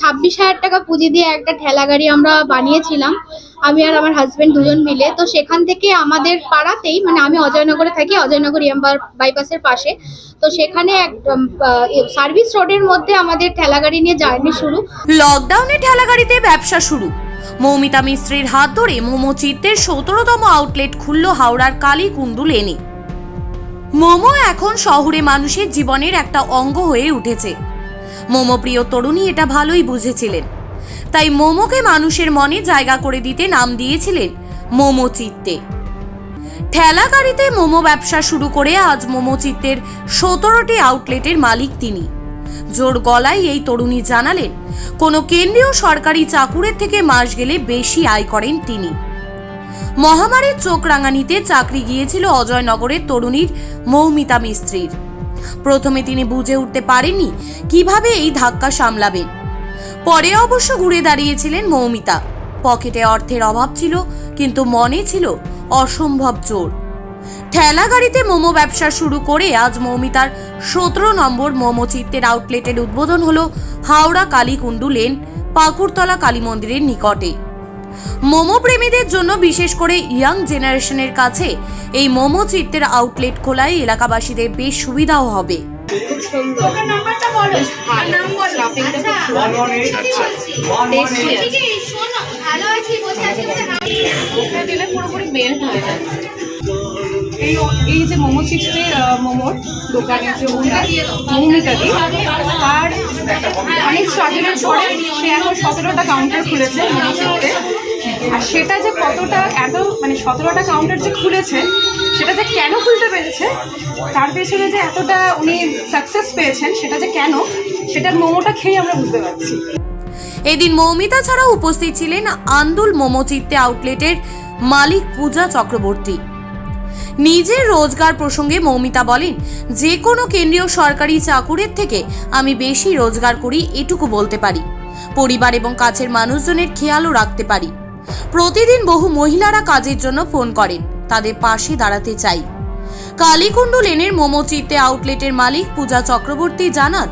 ছাব্বিশ হাজার টাকা পুঁজি দিয়ে একটা ঠেলা গাড়ি আমরা বানিয়েছিলাম, আমি আর আমার হাজবেন্ড দুজন মিলে। তো সেখান থেকে আমাদের পাড়াতেই মানে আমি অজয়নগরে থাকি, অজয়নগর ইয়াম্বার বাইপাসের পাশে। তো সেখানে এক সার্ভিস রোডের মধ্যে আমাদের ঠেলা গাড়ি নিয়ে জার্নি শুরু। লকডাউনে ঠেলাগাড়িতে ব্যবসা শুরু। মৌমিতা মিস্ত্রির হাত ধরে মোমো চিত্তের সতেরোতম আউটলেট খুলল হাওড়ার কালী কালীকুণ্ডু লেনে। মোমো এখন শহরে মানুষের জীবনের একটা অঙ্গ হয়ে উঠেছে। মোমো প্রিয় তরুণী এটা ভালোই বুঝেছিলেন। তাই মোমোকে মানুষের মনে জায়গা করে দিতে নাম দিয়েছিলেন মোমো চিত্তে। ঠেলা গাড়িতে মোমো ব্যবসা শুরু করে আজ মোমো চিত্তের সতেরোটি আউটলেটের মালিক তিনি। জোর গলায় এই তরুণী জানালেন, কোনো কেন্দ্রীয় সরকারি চাকুরের থেকে মাস গেলে বেশি আয় করেন তিনি। মহামারীর চোখ রাঙানিতে চাকরি গিয়েছিল অজয়নগরের তরুণীর মৌমিতা মিস্ত্রির। প্রথমে তিনি বুঝে উঠতে পারেননি কীভাবে এই ধাক্কা সামলাবেন। পরে অবশ্য ঘুরে দাঁড়িয়েছিলেন মৌমিতা। পকেটে অর্থের অভাব ছিল, কিন্তু মনে ছিল অসম্ভব জোর। ঠেলা গাড়িতে মোমো ব্যবসা শুরু করে আজ মৌমিতার সতেরো নম্বর মোমো চিত্তের আউটলেটের উদ্বোধন হলো হাওড়া কালীকুণ্ডু লেন, পাকুড়তলা কালী মন্দিরের নিকটে। মোমো প্রেমীদের জন্য বিশেষ করে ইয়াং জেনারেশনের কাছে এই মোমো চিত্রের আউটলেট খোলায় এলাকাবাসীদের বেশ সুবিধাও হবে। এটা এই এই যে মোমো চিত্রে মোমোর দোকানে যে ওনার তার অনেক পরে সে এখন সতেরোটা কাউন্টার খুলেছে মোমো চিত্রে আর সেটা যে কতটা এত মানে সতেরোটা কাউন্টার যে খুলেছে, সেটা যে কেন খুলতে পেরেছে, তার পেছনে যে এতটা উনি সাকসেস পেয়েছেন, সেটা যে কেন, সেটার মোমোটা খেয়ে আমরা বুঝতে পারছি। এদিন মৌমিতা ছাড়াও উপস্থিত ছিলেন আন্দুল মোমো চিত্তে আউটলেটের মালিক পূজা চক্রবর্তী। নিজের রোজগার প্রসঙ্গে মৌমিতা বলেন, যে কোনো কেন্দ্রীয় সরকারি চাকুরের থেকে আমি বেশি রোজগার করি, এটুকু বলতে পারি। পরিবার এবং কাছের মানুষজনের খেয়ালও রাখতে পারি। প্রতিদিন বহু মহিলারা কাজের জন্য ফোন করেন, তাদের পাশে দাঁড়াতে চাই। কালীকুণ্ডু লেনের মোমো চিত্তে আউটলেটের মালিক পূজা চক্রবর্তী জানান,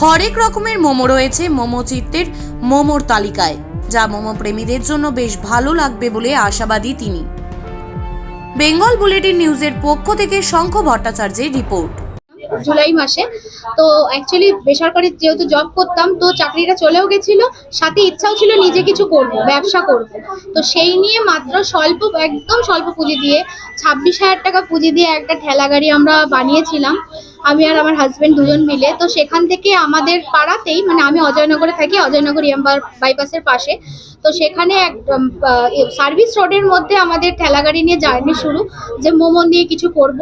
হরেক রকমের মোমো রয়েছে মোমো চিত্তের মোমোর তালিকায়, যা মোমো প্রেমীদের জন্য বেশ ভালো লাগবে বলে আশাবাদী তিনি। বেঙ্গল বুলেটিন নিউজের পক্ষ থেকে শঙ্খ ভট্টাচার্যের রিপোর্ট। জুলাই মাসে। তো অ্যাকচুয়ালি বেসরকারি যেহেতু জব করতাম, তো চাকরিটা চলেও গেছিল। সাথে ইচ্ছাও ছিল নিজে কিছু করব, ব্যবসা করব। তো সেই নিয়ে মাত্র স্বল্প, একদম স্বল্প পুঁজি দিয়ে, ছাব্বিশ হাজার টাকা পুঁজি দিয়ে একটা ঠেলা গাড়ি আমরা বানিয়েছিলাম। আমি আর আমার হাজবেন্ড দুজন মিলে, তো সেখান থেকে আমাদের পাড়াতেই মানে আমি অজয়নগরে থাকি, অজয়নগর ইয়াম্বার বাইপাসের পাশে, তো সেখানে এক সার্ভিস রোডের মধ্যে আমাদের ঠেলা গাড়ি নিয়ে জার্নি শুরু, যে মোমো নিয়ে কিছু করব।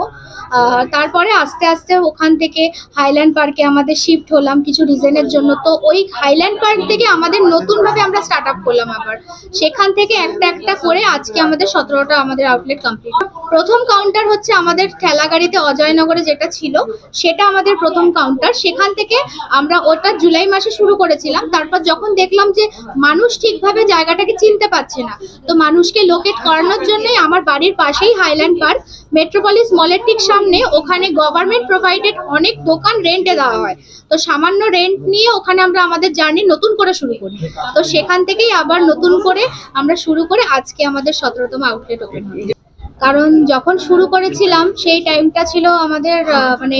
তারপরে আস্তে আস্তে ওখান থেকে হাইল্যান্ড পার্কে আমাদের শিফট হলাম কিছু রিজনের জন্য। তো ওই হাইল্যান্ড পার্ক থেকে আমাদের নতুনভাবে আমরা স্টার্ট আপ করলাম আবার। সেখান থেকে একটা একটা করে আজকে আমাদের সতেরোটা আমাদের আউটলেট কমপ্লিট প্রথম কাউন্টার হচ্ছে আমাদের ঠেলাগাড়িতে অজয়নগরে যেটা ছিল, সেটা আমাদের প্রথম কাউন্টার সেখান থেকে আমরা ওটা জুলাই মাসে শুরু করেছিলাম। তারপর যখন দেখলাম যে মানুষ ঠিকভাবে জায়গাটাকে চিনতে পারছে না, তো মানুষকে লোকেট করানোর জন্যই আমার বাড়ির পাশেই হাইল্যান্ড পার্ক মেট্রোপলিস মলের ঠিক সামনে ওখানে গভর্নমেন্ট প্রোভাইডেড অনেক দোকান রেন্টে দেওয়া হয়। তো সামান্য রেন্ট নিয়ে ওখানে আমরা আমাদের জার্নি নতুন করে শুরু করি। তো সেখান থেকেই আবার নতুন করে আমরা শুরু করে আজকে আমাদের সতেরোতম আউটলেট ওপেন হয় কারণ যখন শুরু করেছিলাম, সেই টাইমটা ছিল আমাদের মানে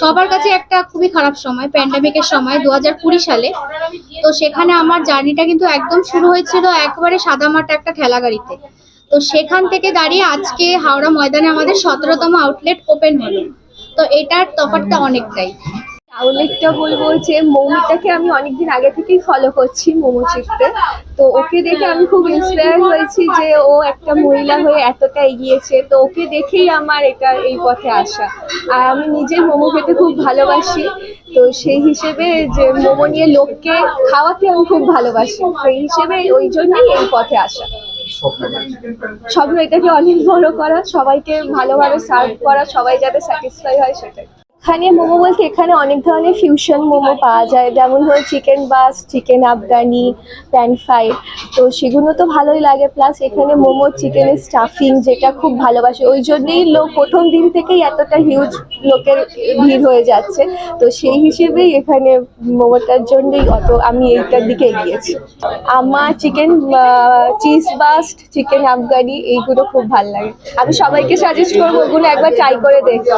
সবার কাছে একটা খুবই খারাপ সময় প্যান্ডামিকের সময় দু হাজার কুড়ি সালে। তো সেখানে আমার জার্নিটা কিন্তু একদম শুরু হয়েছিল একবারে সাদামাটা একটা ঠেলা গাড়িতে তো সেখান থেকে দাঁড়িয়ে আজকে হাওড়া ময়দানে আমাদের সতেরোতম আউটলেট ওপেন হলো। তো এটার তফাৎটা অনেকটাই। আউটলেটটা বলব যে মৌমিতাকে আমি অনেকদিন আগে থেকেই ফলো করছি মোমো চিপতে। তো ওকে দেখে আমি খুব ইন্সপায়ার হয়েছি যে ও একটা মহিলা হয়ে এতটা এগিয়েছে। তো ওকে দেখেই আমার এটা এই পথে আসা। আর আমি নিজে মোমো খেতে খুব ভালোবাসি। তো সেই হিসেবে যে মোমো নিয়ে লোককে খাওয়াতে আমি খুব ভালোবাসি। এই হিসেবে ওই জন্যই এই পথে আসা। স্বপ্ন এটাকে অনেক বড় করা, সবাইকে ভালোভাবে সার্ভ করা, সবাই যাতে স্যাটিসফাই হয় সেটাই। এখানে মোমো বলতে এখানে অনেক ধরনের ফিউশন মোমো পাওয়া যায়। যেমন ধরো chicken burst chicken Afghani pan fry তো সেগুলো তো ভালোই লাগে। প্লাস এখানে মোমো চিকেনের স্টাফিং যেটা খুব ভালোবাসে। ওই জন্যেই লোক প্রথম দিন থেকেই এতটা হিউজ লোকের ভিড় হয়ে যাচ্ছে। তো সেই হিসেবেই এখানে মোমোটার জন্যই অত আমি এইটার দিকে এগিয়েছি। আমার chicken cheese burst chicken Afghani, এইগুলো খুব ভালো লাগে। আমি সবাইকে সাজেস্ট করব, ওগুলো একবার ট্রাই করে দেখতে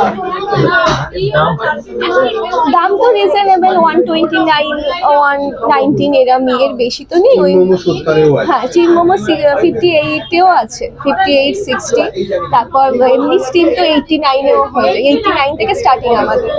দাম তো reasonable one twenty nine one nineteen এরমই এর বেশি তো নেই ওই হ্যাঁ চিন মোমো ফিফটি এইটেও আছে ফিফটি এইট সিক্সটি তারপর এমনি স্টিম তো এইটটি নাইনেও হয়ে যায় এইটটি নাইন থেকে স্টার্টিং আমাদের।